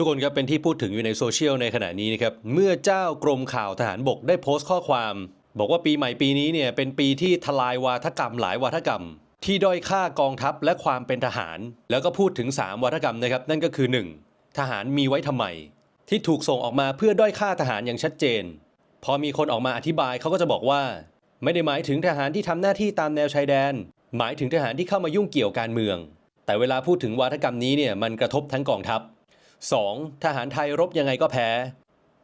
ทุกคนครับเป็นที่พูดถึงอยู่ในโซเชียลในขณะนี้นะครับ เมื่อเจ้ากรมข่าวทหารบกได้โพสต์ข้อความ บอกว่าปีใหม่ปีนี้เนี่ยเป็นปีที่ทลายวาทกรรมหลายวาทกรรม ที่ด้อยค่ากองทัพและความเป็นทหาร แล้วก็พูดถึง 3 วาทกรรมนะครับ นั่นก็คือ 1. ทหารมีไว้ทำไม ที่ถูกส่งออกมาเพื่อด้อยค่าทหารอย่างชัดเจน พอมีคนออกมาอธิบายเขาก็จะบอกว่า ไม่ได้หมายถึงทหารที่ทำหน้าที่ตามแนวชายแดน หมายถึงทหารที่เข้ามายุ่งเกี่ยวการเมือง แต่เวลาพูดถึงวาทกรรมนี้เนี่ยมันกระทบทั้งกองทัพ 2. ทหารไทยรบยังไงก็แพ้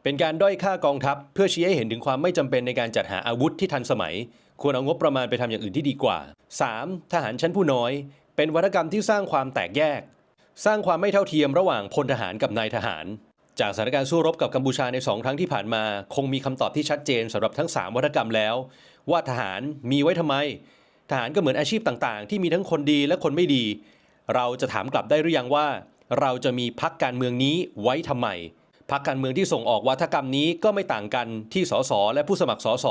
เป็นการด้อยค่ากองทัพ เพื่อชี้ให้เห็นถึงความไม่จำเป็นในการจัดหาอาวุธที่ทันสมัย ควรเอางบประมาณไปทำอย่างอื่นที่ดีกว่า 3. ทหารชั้นผู้น้อย เป็นวัฒกรรมที่สร้างความแตกแยก สร้างความไม่เท่าเทียมระหว่างพลทหารกับนายทหาร จากสถานการณ์สู้รบกับกัมพูชาในสองครั้งที่ผ่านมา คงมีคำตอบที่ชัดเจนสำหรับทั้ง 3 วัฒกรรมแล้ว ว่าทหารมีไว้ทำไม ทหารก็เหมือนอาชีพต่างๆ ที่มีทั้งคนดีและคนไม่ดี เราจะถามกลับได้หรือยังว่า เราจะมีพักการเมืองนี้ไว้ทำไมพักการเมืองที่ส่งออกวัฒกรรมนี้ก็ไม่ต่างกันที่สสและผู้สมัครสส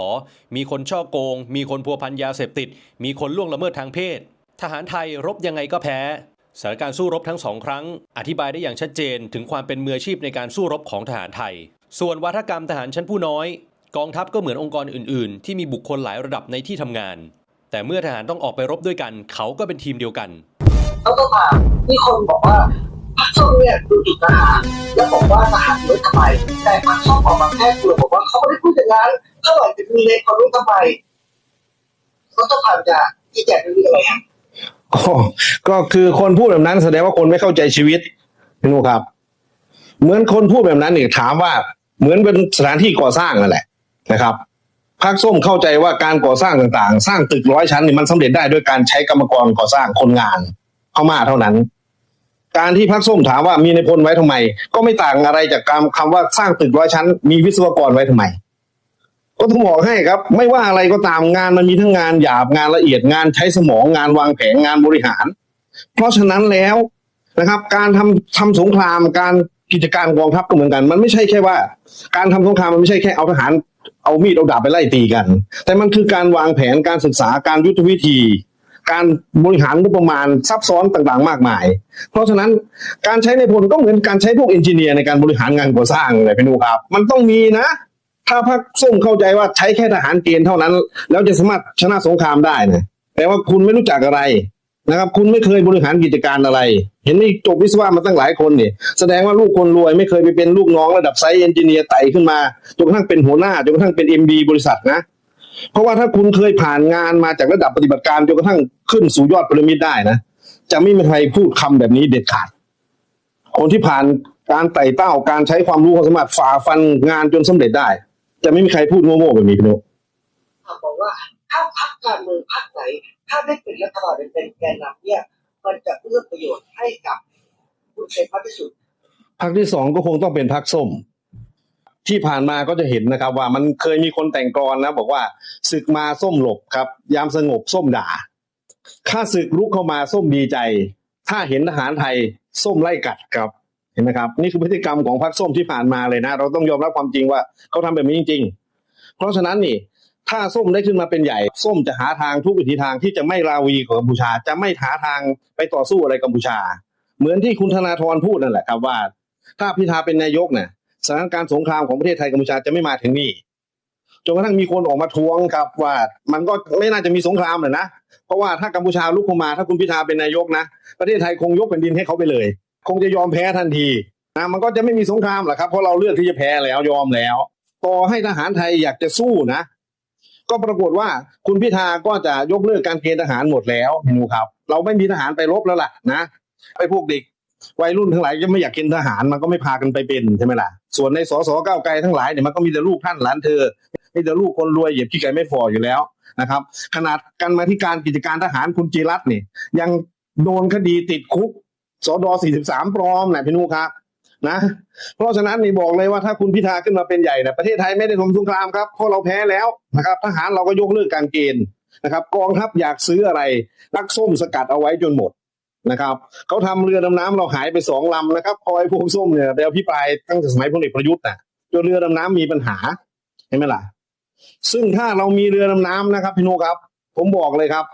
มีคนช่อโกง มีคนพัวพันยาเสพติด มีคนล่วงละเมิดทางเพศ ทหารไทยรบยังไงก็แพ้สถานการณ์สู้รบทั้งสองครั้ง อธิบายได้อย่างชัดเจนถึงความเป็นมืออาชีพในการสู้รบของทหารไทย ส่วนวัฒกรรมทหารชั้นผู้น้อย กองทัพก็เหมือนองค์กรอื่น ๆ ที่มีบุคคลหลายระดับในที่ทำงาน แต่เมื่อทหารต้องออกไปรบด้วยกัน เขาก็เป็นทีมเดียวกันเขาต้องมามีคนบอกว่า พรรคส้มเนี่ยดูถูกทหารแล้วบอกว่าทหารรู้ทำไม แต่พรรคส้มออกมาแค่ตัวบอกว่าเขาไม่ได้พูดอย่างนั้นเท่าไหร่จะมีในความรู้ทำไมเขาต้องการจะที่แจกเรื่องอะไรก็ก็คือคนพูดแบบนั้นแสดงว่าคนไม่เข้าใจชีวิตพี่นุครับ เหมือนคนพูดแบบนั้นเนี่ยถามว่า เหมือนเป็นสถานที่ก่อสร้างนั่นแหละนะครับพักส้มเข้าใจว่าการก่อสร้างต่างๆ สร้างตึกร้อยชั้นนี่มันสำเร็จได้ด้วยการใช้กรรมกรก่อสร้างคนงานเข้ามาเท่านั้น การที่พักส้มถามว่ามีในพลไว้ทำไม ก็ไม่ต่างอะไรจากคำคำว่าสร้างตึกร้อยชั้น มีวิศวกรไว้ทำไม ก็ต้องบอกให้ครับ ไม่ว่าอะไรก็ตามงานมันมีทั้งงานหยาบงานละเอียดงานใช้สมองงานวางแผนงานบริหาร เพราะฉะนั้นแล้วนะครับ การทำทำสงครามการกิจการกองทัพก็เหมือนกัน มันไม่ใช่แค่ว่า การทำสงครามมันไม่ใช่แค่เอาทหารเอามีดเอาดาบไปไล่ตีกัน แต่มันคือการวางแผนการศึกษาการยุทธวิธี การบริหารงบประมาณซับซ้อนต่างๆ มากมาย เพราะฉะนั้นการใช้ในพลก็เหมือนการใช้พวกเอนจิเนียร์ในการบริหารงานก่อสร้างเลยพี่นูครับ มันต้องมีนะ ถ้าพรรคส้มเข้าใจว่าใช้แค่ทหารเกณฑ์เท่านั้น แล้วจะสามารถชนะสงครามได้นะแต่ว่าคุณไม่รู้จักอะไรนะครับ คุณไม่เคยบริหารกิจการอะไร เห็นนี่จบวิศวะมาตั้งหลายคนเนี่ยแสดงว่าลูกคนรวยไม่เคยไปเป็นลูกน้องระดับไซต์เอนจิเนียร์ไต่ขึ้นมาจนกระทั่งเป็นหัวหน้าจนกระทั่งเป็นเอ็มดีบริษัทนะ เพราะว่าถ้าคุณเคยผ่านงานมาจากระดับปฏิบัติการจนกระทั่งขึ้นสู่ยอดพีระมิดได้นะจะไม่มีใครพูดคำแบบนี้เด็ดขาด คนที่ผ่านการไต่เต้าการใช้ความรู้ความสามารถฝ่าฟันงานจนสำเร็จได้ จะไม่มีใครพูดโง่ๆแบบนี้พี่นุ๊กเขาบอกว่าถ้าพรรคการเมืองพรรคไหนถ้าได้เป็นรัฐบาลเป็นแกนนำเนี่ย มันจะเอื้อประโยชน์ให้กับผู้ใช้มากที่สุดพักที่สองก็คงต้องเป็นพักส้ม ที่ผ่านมาก็จะเห็นนะครับ ว่ามันเคยมีคนแต่งกรนะ บอกว่าศึกมาส้มหลบครับ ยามสงบส้มด่าข้าศึกรุกเข้ามาส้มดีใจ ถ้าเห็นทหารไทยส้มไล่กัดครับเห็นไหมครับ นี่คือพฤติกรรมของพรรคส้มที่ผ่านมาเลยนะ เราต้องยอมรับความจริงว่าเขาทำแบบนี้จริง ๆ เพราะฉะนั้นนี่ ถ้าส้มได้ขึ้นมาเป็นใหญ่ ส้มจะหาทางทุกวิถีทางที่จะไม่ราวีกับกัมพูชา จะไม่หาทางไปต่อสู้อะไรกัมพูชา เหมือนที่คุณธนาธรพูดนั่นแหละครับว่า ถ้าพิธาเป็นนายกเนี่ย สถานการณ์สงครามของประเทศไทยกัมพูชาจะไม่มาถึงนี่จนกระทั่งมีคนออกมาทวงครับว่ามันก็ไม่น่าจะมีสงครามเลยนะ เพราะว่าถ้ากัมพูชาลุกเข้ามาถ้าคุณพิธาเป็นนายกนะ ประเทศไทยคงยกแผ่นดินให้เขาไปเลย คงจะยอมแพ้ทันทีนะมันก็จะไม่มีสงครามหรอกครับเพราะเราเลือกที่จะแพ้แล้วยอมแล้ว ต่อให้ทหารไทยอยากจะสู้นะ ก็ปรากฏว่าคุณพิธาก็จะยกเลิกการเกณฑ์ทหารหมดแล้วนูครับ เราไม่มีทหารไปรบแล้วล่ะนะไอ้พวกเด็ก วัยรุ่นทั้งหลายจะไม่อยากกินทหารมันก็ไม่พากันไปเป็นใช่ไหมล่ะส่วนในสสก้าวไกลทั้งหลายเนี่ยมันก็มีแต่ลูกท่านหลานเธอมีแต่ลูกคนรวยเหยียบขี้ไก่ไม่ฟออยู่แล้วนะครับ ขนาดการมาที่การกิจการทหารคุณจีรัตน์เนี่ยยังโดนคดีติดคุกสด43ปลอมนะพี่นุครับนะ เพราะฉะนั้นนี่บอกเลยว่าถ้าคุณพิธาขึ้นมาเป็นใหญ่นะประเทศไทยไม่ได้ทำสงครามครับเพราะเราแพ้แล้วนะครับ ทหารเราก็ยกเลิกการเกณฑ์นะครับ กองทัพอยากซื้ออะไรนักส้มสกัดเอาไว้จนหมด นะครับเขาทำเรือดำน้ำเราหายไปสองลำนะครับพอไอ้พวกส้มเนี่ยไปเอาพี่ปลายตั้งแต่สมัยพลเอกประยุทธ์น่ะจนเรือดำน้ำมีปัญหาเห็นไหมล่ะ ซึ่งถ้าเรามีเรือดำน้ำนะครับพี่โนครับ ผมบอกเลยครับ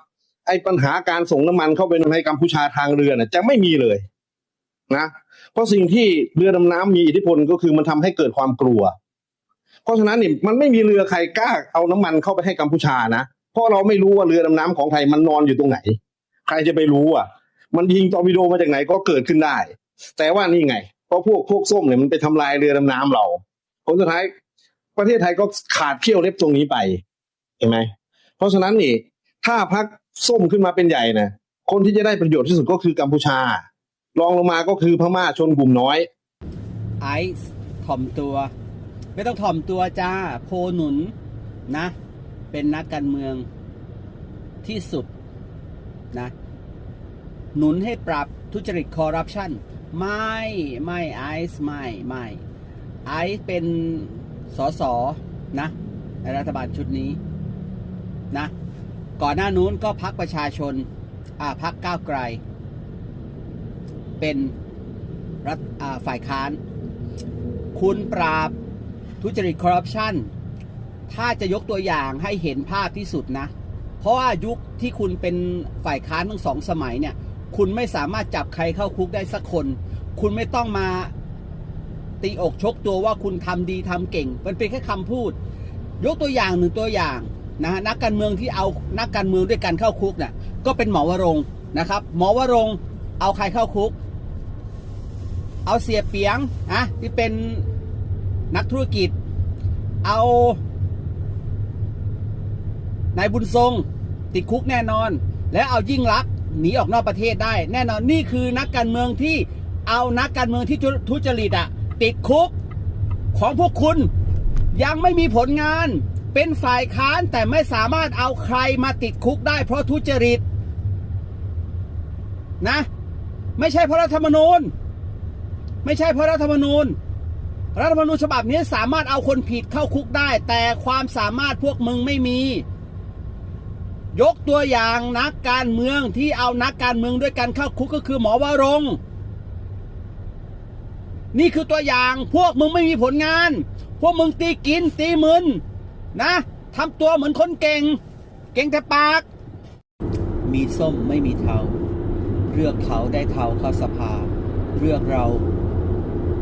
ไอ้ปัญหาการส่งน้ำมันเข้าไปในกัมพูชาทางเรือน่ะจะไม่มีเลยนะเพราะสิ่งที่เรือดำน้ำมีอิทธิพลก็คือมันทำให้เกิดความกลัว เพราะฉะนั้นเนี่ยมันไม่มีเรือใครกล้าเอาน้ำมันเข้าไปให้กัมพูชานะเพราะเราไม่รู้ว่าเรือดำน้ำของไทยมันนอนอยู่ตรงไหน ใครจะไปรู้อะ มันยิงตอร์ปิโดมาจากไหนก็เกิดขึ้นได้ แต่ว่านี่ไงเพราะพวกพวกส้มเนี่ยมันไปทำลายเรือดำน้ำเราผลสุดท้ายประเทศไทยก็ขาดเขี้ยวเล็บตรงนี้ไปเห็นไหมเพราะฉะนั้นนี่ ถ้าพักส้มขึ้นมาเป็นใหญ่นะคนที่จะได้ประโยชน์ที่สุดก็คือกัมพูชารองลงมาก็คือพม่าชนกลุ่มน้อย ไอซ์ถ่อมตัว ไม่ต้องถ่อมตัวจ้าโพหนุนนะ เป็นนักการเมืองที่สุดนะ หนุนให้ปรับทุจริตคอร์รัปชันไม่ไม่ไอซ์ไม่ไม่ไอซ์เป็นสสนะในรัฐบาลชุดนี้นะก่อนหน้านู้นก็พักประชาชนอ่าพักก้าวไกล เป็นรัฐอ่าฝ่ายค้าน คุณปราบทุจริตคอร์รัปชันถ้าจะยกตัวอย่างให้เห็นภาพที่สุดนะ เพราะว่ายุคที่คุณเป็นฝ่ายค้านทั้งสองสมัยเนี่ย คุณไม่สามารถจับใครเข้าคุกได้สักคน คุณไม่ต้องมาตีอกชกตัวว่าคุณทำดีทำเก่ง มันเป็นแค่คำพูด ยกตัวอย่างหนึ่งตัวอย่างนะฮะนักการเมืองที่เอานักการเมืองด้วยกันเข้าคุกเนี่ยก็เป็นหมอวรงนะครับ หมอวรงเอาใครเข้าคุก เอาเสียเปียงอะที่เป็นนักธุรกิจ เอานายบุญทรงติดคุกแน่นอน แล้วเอายิ่งลัก หนีออกนอกประเทศได้ แน่นอนนี่คือนักการเมืองที่เอานักการเมืองที่ทุจริตอะติดคุกของพวกคุณยังไม่มีผลงาน เป็นฝ่ายค้านแต่ไม่สามารถเอาใครมาติดคุกได้เพราะทุจริตนะ ไม่ใช่เพราะรัฐธรรมนูญ ไม่ใช่เพราะรัฐธรรมนูญรัฐธรรมนูญฉบับนี้สามารถเอาคนผิดเข้าคุกได้ แต่ความสามารถพวกมึงไม่มี ยกตัวอย่างนักการเมืองที่เอานักการเมืองด้วยกันเข้าคุกก็คือหมอวรงนี่คือตัวอย่างพวกมึงไม่มีผลงาน พวกมึงตีกินตีมึนนะทำตัวเหมือนคนเก่ง เก่งแต่ปาก มีส้มไม่มีเทาเลือกเขาได้เทาเข้าสภาเลือกเรา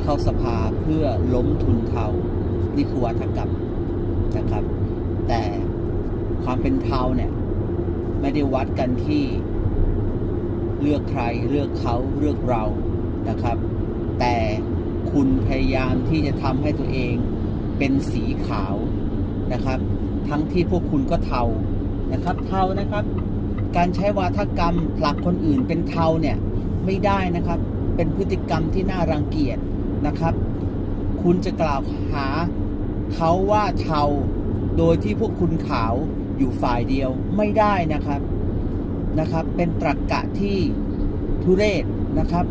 เข้าสภาเพื่อล้มทุนเทานี่คือวัฒกรรมนะครับ แต่ความเป็นเทาเนี่ย ไม่ได้วัดกันที่เลือกใครเลือกเขาเลือกเรานะครับ แต่คุณพยายามที่จะทำให้ตัวเองเป็นสีขาวนะครับ ทั้งที่พวกคุณก็เทานะครับ เทานะครับ การใช้วาทกรรมผลักคนอื่นเป็นเทาเนี่ยไม่ได้นะครับ เป็นพฤติกรรมที่น่ารังเกียจนะครับ คุณจะกล่าวหาเขาว่าเทา โดยที่พวกคุณขาวอยู่ฝ่ายเดียวไม่ได้นะครับนะครับ เป็นตรรกกะที่ทุเรศนะครับ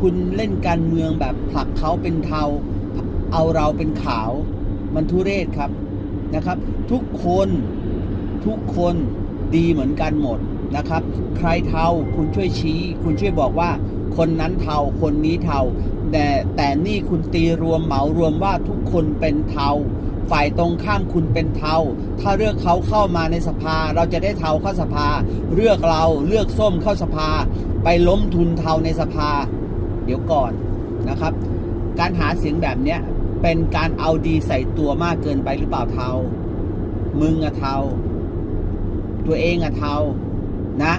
คุณเล่นการเมืองแบบผลักเขาเป็นเทาเอาเราเป็นขาว มันทุเรศครับนะครับ ทุกคนทุกคนดีเหมือนกันหมดนะครับ ใครเทาคุณช่วยชี้ คุณช่วยบอกว่า คนนั้นเทาคนนี้เทาแต่แต่นี่คุณตีรวมเหมารวมว่าทุกคนเป็นเทา ฝ่ายตรงข้ามคุณเป็นเทา ถ้าเลือกเขาเข้ามาในสภา เราจะได้เทาเข้าสภา เลือกเราเลือกส้มเข้าสภา ไปล้มทุนเทาในสภา เดี๋ยวก่อนนะครับ การหาเสียงแบบเนี้ยเป็นการเอาดีใส่ตัวมากเกินไปหรือเปล่าเทา มึงอะเทา ตัวเองอะเทา นะ